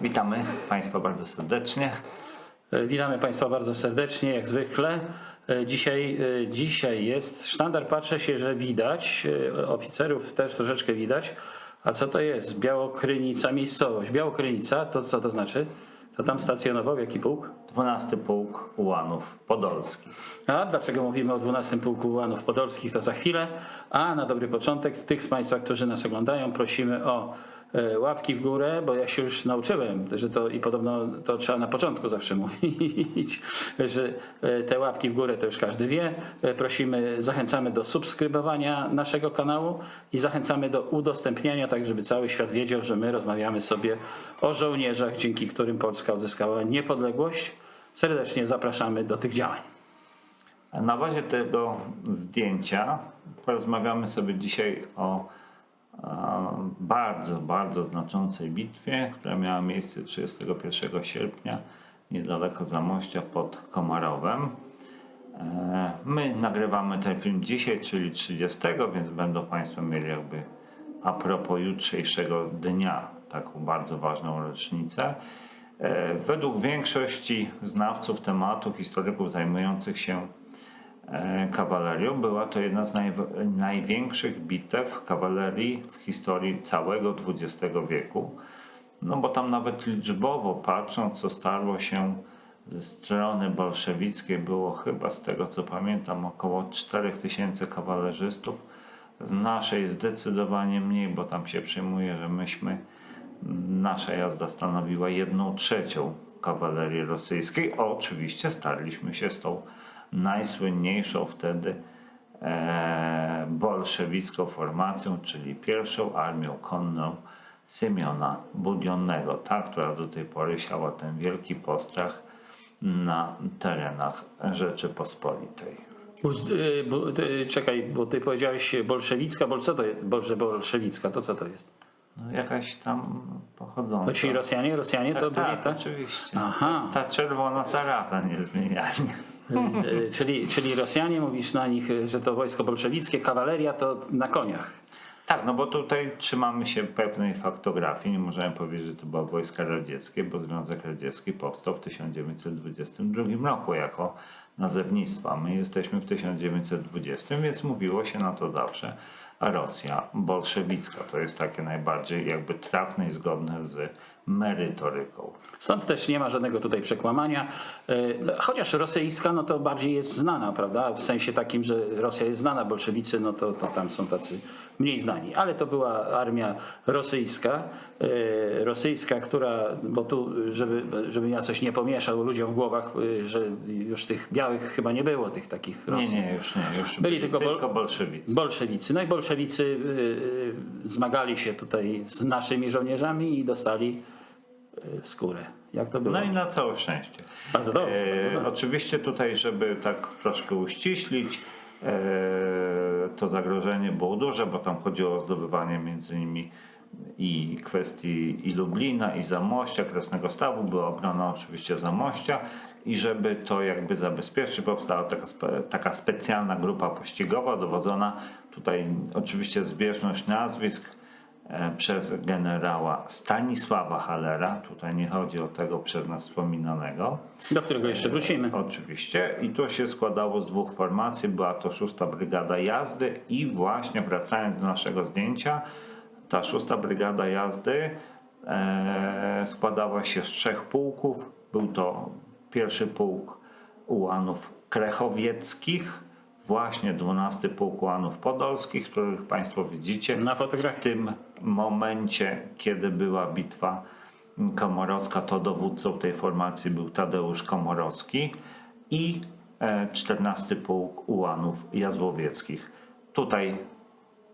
Witamy Państwa bardzo serdecznie. E, Witamy Państwa bardzo serdecznie, jak zwykle. E, Dzisiaj, e, dzisiaj jest sztandar, patrzę się, że widać, oficerów też troszeczkę widać. A co to jest? Białokrynica, miejscowość. Białokrynica, to co to znaczy? To tam stacjonował jaki pułk? 12 Pułk Ułanów Podolskich. A dlaczego mówimy o 12 Pułku Ułanów Podolskich, to za chwilę. A na dobry początek, tych z Państwa, którzy nas oglądają, prosimy o łapki w górę, bo ja się już nauczyłem, że to i podobno to trzeba na początku zawsze mówić, że e, te łapki w górę to już każdy wie. E, Prosimy, zachęcamy do subskrybowania naszego kanału i zachęcamy do udostępniania, tak żeby cały świat wiedział, że my rozmawiamy sobie o żołnierzach, dzięki którym Polska odzyskała niepodległość. Serdecznie zapraszamy do tych działań. Na bazie tego zdjęcia porozmawiamy sobie dzisiaj o e, bardzo, bardzo znaczącej bitwie, która miała miejsce 31 sierpnia niedaleko Zamościa pod Komarowem. E, My nagrywamy ten film dzisiaj, czyli 30, więc będą Państwo mieli jakby a propos jutrzejszego dnia taką bardzo ważną rocznicę. E, Według większości znawców tematu, historyków zajmujących się kawalerią, była to jedna z naj- największych bitew kawalerii w historii całego XX wieku. No bo tam nawet liczbowo patrząc, co starło się ze strony bolszewickiej, było chyba z tego co pamiętam około 4000 kawalerzystów. Z naszej zdecydowanie mniej, bo tam się przyjmuje, że myśmy, nasza jazda stanowiła jedną trzecią kawalerii rosyjskiej. Oczywiście starliśmy się z tą najsłynniejszą wtedy e, bolszewicką formacją, czyli pierwszą armią konną Symiona Budionnego, ta, która do tej pory siała ten wielki postrach na terenach Rzeczypospolitej. Bu- y, Czekaj, bo ty powiedziałeś bolszewicka, bol co to jest? Boże, bolszewicka, to co to jest? No, jakaś tam pochodząca. To ci Rosjanie, Rosjanie to tak, byli, tak, tak? oczywiście. Aha. Ta czerwona zaraza niezmienialnie. Y, y, czyli, czyli Rosjanie, mówisz na nich, że to wojsko bolszewickie, kawaleria to na koniach. Tak, no bo tutaj trzymamy się pewnej faktografii. Nie możemy powiedzieć, że to były wojska radzieckie, bo Związek Radziecki powstał w 1922 roku jako nazewnictwo. a My jesteśmy w 1920, więc mówiło się na to zawsze Rosja bolszewicka. To jest takie najbardziej jakby trafne i zgodne z merytoryką. Stąd też nie ma żadnego tutaj przekłamania. No, Chociaż rosyjska, no to bardziej jest znana, prawda? W sensie takim, że Rosja jest znana, bolszewicy, no to, to tam są tacy mniej znani. Ale to była armia rosyjska, y, rosyjska, która, bo tu, żeby, żeby ja coś nie pomieszał ludziom w głowach, y, że już tych białych chyba nie było, tych takich Nie, Rosjan. nie, już nie. Już Byli tylko bol- tylko bolszewicy. Bolszewicy. No i bolszewicy y, y, zmagali się tutaj z naszymi żołnierzami i dostali y, skórę. Jak to było? No i na całe szczęście. Bardzo dobrze. E, bardzo dobrze. oczywiście tutaj, żeby tak troszkę uściślić, e, to zagrożenie było duże, bo tam chodziło o zdobywanie między innymi i kwestii i Lublina, i Zamościa, Kresnego Stawu, była obrona oczywiście Zamościa i żeby to jakby zabezpieczyć, powstała taka, spe, taka specjalna grupa pościgowa dowodzona tutaj oczywiście zbieżność nazwisk, e, przez generała Stanisława Halera. Tutaj nie chodzi o tego przez nas wspominanego. Do którego jeszcze wrócimy. Oczywiście. I to się składało z dwóch formacji. Była to szósta brygada jazdy i właśnie wracając do naszego zdjęcia, ta szósta brygada jazdy e, składała się z trzech pułków. Był to pierwszy pułk ułanów krechowieckich, właśnie 12 pułk ułanów podolskich, których Państwo widzicie Na w fotografii. tym momencie, kiedy była bitwa komorowska, to dowódcą tej formacji był Tadeusz Komorowski i e, 14 pułk ułanów jazłowieckich. Tutaj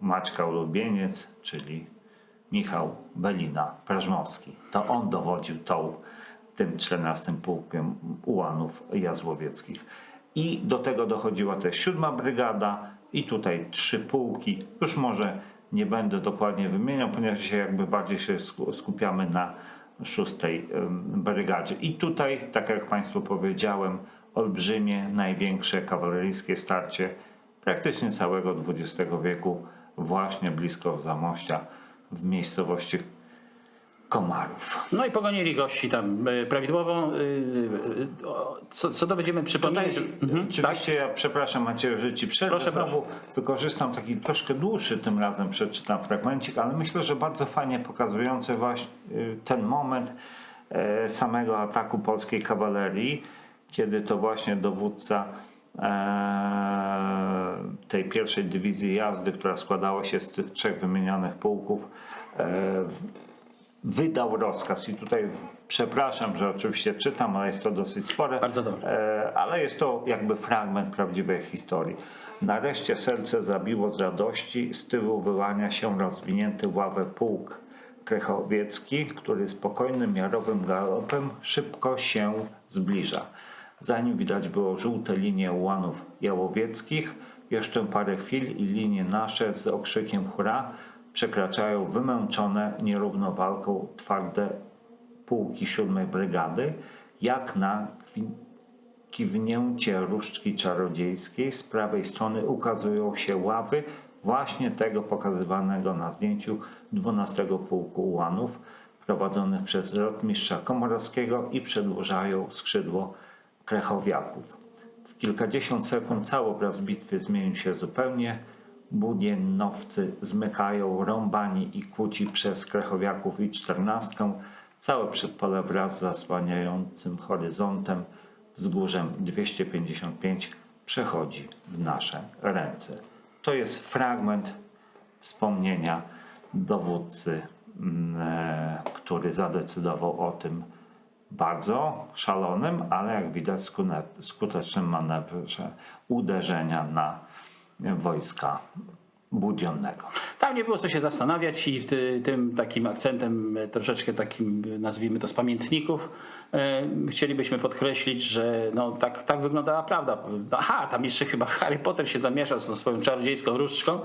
Maćka Ulubieniec, czyli Michał Belina Prażmowski. To on dowodził tą, tym 14 pułkiem ułanów jazłowieckich. I do tego dochodziła też siódma brygada i tutaj trzy pułki. Już może nie będę dokładnie wymieniał, ponieważ się jakby bardziej się sku- skupiamy na szóstej brygadzie. I tutaj, tak jak Państwu powiedziałem, olbrzymie, największe kawaleryjskie starcie praktycznie całego XX wieku właśnie blisko Zamościa w miejscowości komarów. No i pogonili gości tam e, prawidłową. e, e, o, Co, co to będziemy przypominać? Tutaj, że- Mhm, oczywiście ja przepraszam Macieju, że ci przerwę. Proszę, Znowu wykorzystam taki troszkę dłuższy tym razem, przeczytam fragmencik, ale myślę, że bardzo fajnie pokazujący właśnie y, ten moment e, samego ataku polskiej kawalerii, kiedy to właśnie dowódca tej pierwszej dywizji jazdy, która składała się z tych trzech wymienionych pułków, e, w- wydał rozkaz. I tutaj przepraszam, że oczywiście czytam, ale jest to dosyć spore. Bardzo dobrze. E, ale jest to jakby fragment prawdziwej historii. Nareszcie serce zabiło z radości, z tyłu wyłania się rozwinięty ławę pułk Krechowiecki, który spokojnym, miarowym galopem szybko się zbliża. Zanim widać było żółte linie ułanów jałowieckich, jeszcze parę chwil i linie nasze z okrzykiem hurra przekraczają wymęczone nierówną walką twarde pułki siódmej brygady, jak na kiwnięcie różdżki czarodziejskiej. Z prawej strony ukazują się ławy właśnie tego pokazywanego na zdjęciu 12 pułku ułanów prowadzonych przez rotmistrza Komorowskiego i przedłużają skrzydło krechowiaków. W kilkadziesiąt sekund cały obraz bitwy zmienił się zupełnie. Budiennowcy zmykają rąbani i kłóci przez krechowiaków i czternastkę. Całe przedpole wraz z zasłaniającym horyzontem wzgórzem 255 przechodzi w nasze ręce. To jest fragment wspomnienia dowódcy, mm, e, który zadecydował o tym bardzo szalonym, ale jak widać skutecznym manewrze uderzenia na wojska Budionnego. Tam nie było co się zastanawiać i ty, tym takim akcentem, e, troszeczkę takim, nazwijmy to z pamiętników, e, chcielibyśmy podkreślić, że no, tak, tak wyglądała prawda. Aha, tam jeszcze chyba Harry Potter się zamieszał z tą swoją czarodziejską różdżką.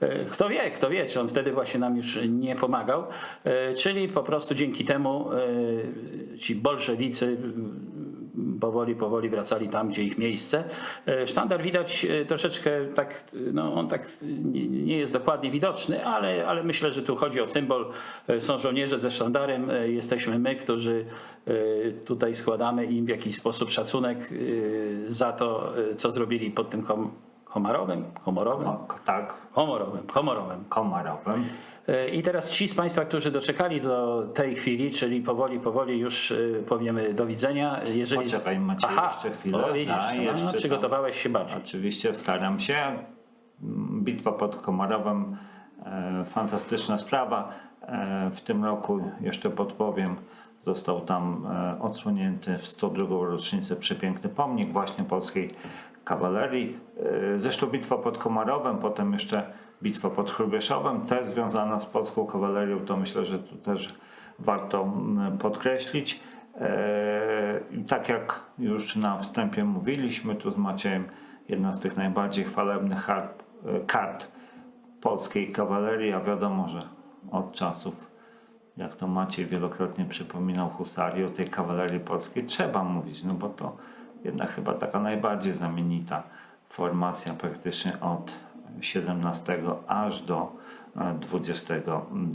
E, Kto wie, kto wie, czy on wtedy właśnie nam już nie pomagał. Czyli po prostu dzięki temu ci bolszewicy powoli, powoli wracali tam, gdzie ich miejsce. E, Sztandar widać e, troszeczkę tak, no on tak nie, jest dokładnie widoczny, ale, ale myślę, że tu chodzi o symbol. E, Są żołnierze ze sztandarem, jesteśmy my, którzy tutaj składamy im w jakiś sposób szacunek za to, co zrobili pod tym kom, komorowym, komorowym, O, tak, komorowym, komorowym. Komarowym. E, I teraz ci z Państwa, którzy doczekali do tej chwili, czyli powoli, powoli już e, powiemy do widzenia. Jeżeli... Poczekaj, Maciej, jeszcze chwilę. O, widzisz, Tak, no, jeszcze no, przygotowałeś się bardziej. Oczywiście staram się. Bitwa pod Komarowem, e, fantastyczna sprawa. E, w tym roku, jeszcze podpowiem, został tam e, odsłonięty w 102. rocznicę przepiękny pomnik właśnie polskiej kawalerii. E, zresztą bitwa pod Komarowem, potem jeszcze bitwa pod Hrubieszowem, też związana z polską kawalerią, to myślę, że tu też warto podkreślić. E, Tak jak już na wstępie mówiliśmy, tu z Maciejem, jedna z tych najbardziej chwalebnych kart, kart polskiej kawalerii, a wiadomo, że od czasów, jak to Maciej wielokrotnie przypominał husarii o tej kawalerii polskiej, trzeba mówić, no bo to jednak chyba taka najbardziej znamienita formacja praktycznie od XVII aż do e, XX,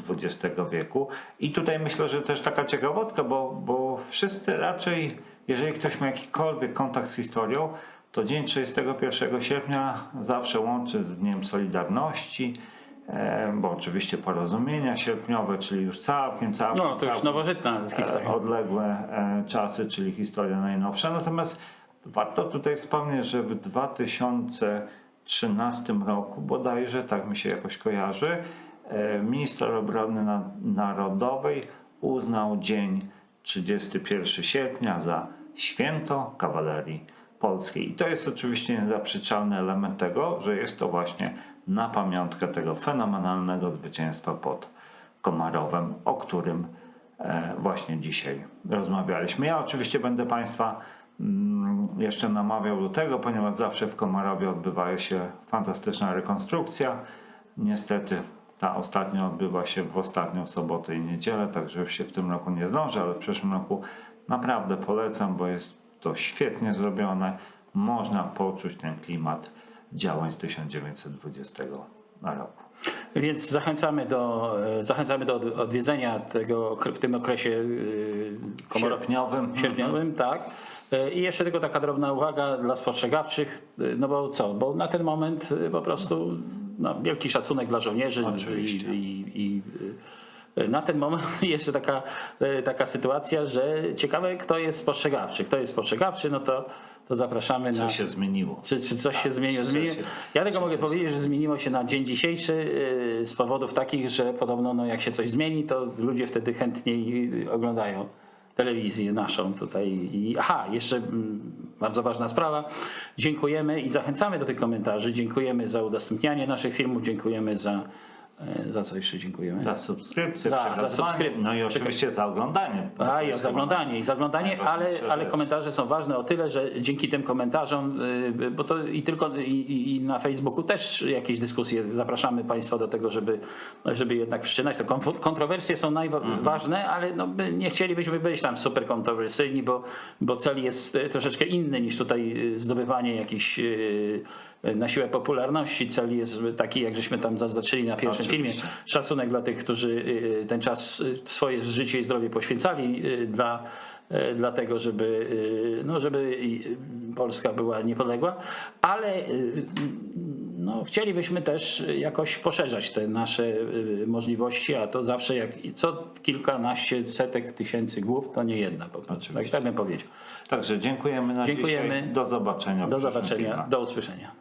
XX wieku. I tutaj myślę, że też taka ciekawostka, bo, bo wszyscy raczej, jeżeli ktoś ma jakikolwiek kontakt z historią, to dzień 31 sierpnia zawsze łączy z Dniem Solidarności, e, bo oczywiście porozumienia sierpniowe, czyli już całkiem, całkiem, No, to już nowożytna e, historia. odległe czasy, czyli historia najnowsza. Natomiast warto tutaj wspomnieć, że w 2013 roku, bodajże tak mi się jakoś kojarzy, e, minister obrony na- narodowej uznał dzień 31 sierpnia za święto kawalerii polskiej. I to jest oczywiście niezaprzeczalny element tego, że jest to właśnie na pamiątkę tego fenomenalnego zwycięstwa pod Komarowem, o którym e, właśnie dzisiaj rozmawialiśmy. Ja oczywiście będę Państwa jeszcze namawiał do tego, ponieważ zawsze w Komarowie odbywa się fantastyczna rekonstrukcja. Niestety ta ostatnia odbywa się w ostatnią sobotę i niedzielę, także już się w tym roku nie zdążę, ale w przyszłym roku naprawdę polecam, bo jest to świetnie zrobione. Można poczuć ten klimat działań z 1920 na roku. Więc zachęcamy do, e, zachęcamy do od- odwiedzenia tego w tym okresie e, Sierpniowym. sierpniowym, tak. E, I jeszcze tylko taka drobna uwaga dla spostrzegawczych, no bo co, bo na ten moment po prostu no, wielki szacunek dla żołnierzy Oczywiście. i, i, i na ten moment jeszcze taka, e, taka sytuacja, że ciekawe kto jest spostrzegawczy. Kto jest spostrzegawczy, no to, to zapraszamy Co na... się zmieniło? Czy, czy coś się zmieniło? się- Ja tylko mogę powiedzieć, że zmieniło się na dzień dzisiejszy yy, z powodów takich, że podobno no, jak się coś zmieni, to ludzie wtedy chętniej oglądają telewizję naszą tutaj. I, aha, jeszcze mm, bardzo ważna sprawa. Dziękujemy i zachęcamy do tych komentarzy. Dziękujemy za udostępnianie naszych filmów. Dziękujemy za... yy, Za co jeszcze dziękujemy? Za subskrypcję, za przekazywanie, subskryp- no i oczywiście za oglądanie. A i o zaglądanie, i ale, Najważniejsza ale rzecz. komentarze są ważne o tyle, że dzięki tym komentarzom, y, bo to i tylko i, i- na Facebooku też jakieś dyskusje, zapraszamy Państwa do tego, żeby, żeby jednak wszczynać. To kontrowersje są najważne, ale no, nie chcielibyśmy być tam super kontrowersyjni, bo, bo cel jest troszeczkę inny niż tutaj y, zdobywanie jakichś y, na siłę popularności. Cel jest taki, jak żeśmy tam zaznaczyli na pierwszym Oczywiście. filmie, szacunek dla tych, którzy y, ten czas, y, swoje życie i zdrowie poświęcali y, dla, y, dla tego, żeby, y, no, żeby Polska była niepodległa, ale y, no, chcielibyśmy też jakoś poszerzać te nasze y, możliwości, a to zawsze jak co kilkanaście setek tysięcy głów, to nie jedna po prostu. Tak, tak bym powiedział. Także dziękujemy na Dziękujemy. dzisiaj. Do zobaczenia. Do zobaczenia, filmie. do usłyszenia.